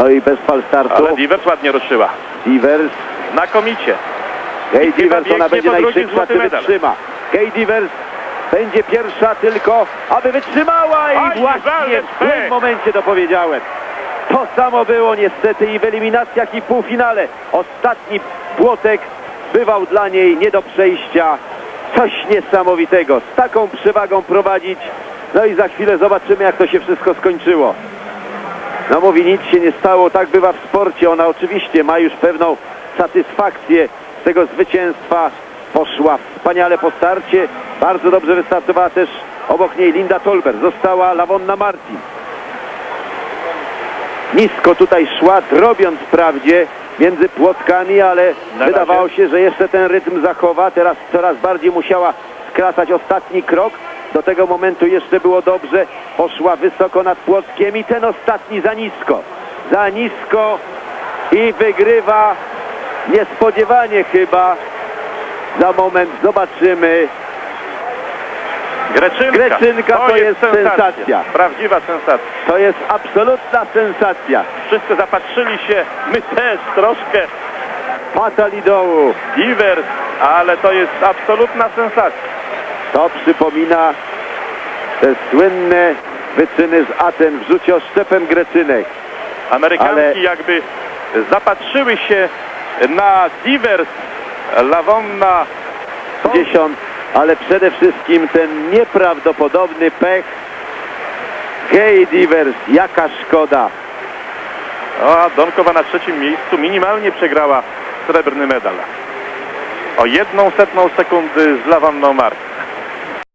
No i bez fal startu. Ale Divers ładnie ruszyła. Divers. Znakomicie. Chyba Divers, ona będzie najszybsza, medal. wytrzyma. Kay Divers będzie pierwsza tylko, aby wytrzymała i Aj, właśnie w tym momencie to powiedziałem. To samo było niestety i w eliminacjach i w półfinale. Ostatni płotek bywał dla niej nie do przejścia. Coś niesamowitego. Z taką przewagą prowadzić. No i za chwilę zobaczymy jak to się wszystko skończyło. No mówi, nic się nie stało, tak bywa w sporcie. Ona oczywiście ma już pewną satysfakcję z tego zwycięstwa. Poszła wspaniale po starcie. Bardzo dobrze wystartowała też obok niej Linda Tolber. Została Lawonna Martin. Nisko tutaj szła, drobiąc wprawdzie między płotkami, ale Na wydawało razie. się, że jeszcze ten rytm zachowa. Teraz coraz bardziej musiała skracać ostatni krok. Do tego momentu jeszcze było dobrze. Poszła wysoko nad płotkiem i ten ostatni za nisko. Za nisko i wygrywa niespodziewanie chyba. Za moment zobaczymy. Greczynka. Greczynka to jest sensacja. Prawdziwa sensacja. To jest absolutna sensacja. Wszyscy zapatrzyli się, my też troszkę. Patali dołu. Divers, ale to jest absolutna sensacja. To przypomina te słynne wyczyny z Aten w rzucie oszczepem Grecynek. Amerykanki Ale- jakby zapatrzyły się na Divers, Lawonna. 50, ale przede wszystkim ten nieprawdopodobny pech. Gay Divers, jaka szkoda. A Donkowa na trzecim miejscu minimalnie przegrała srebrny medal. O jedną setną sekundy z Lawanną Mark.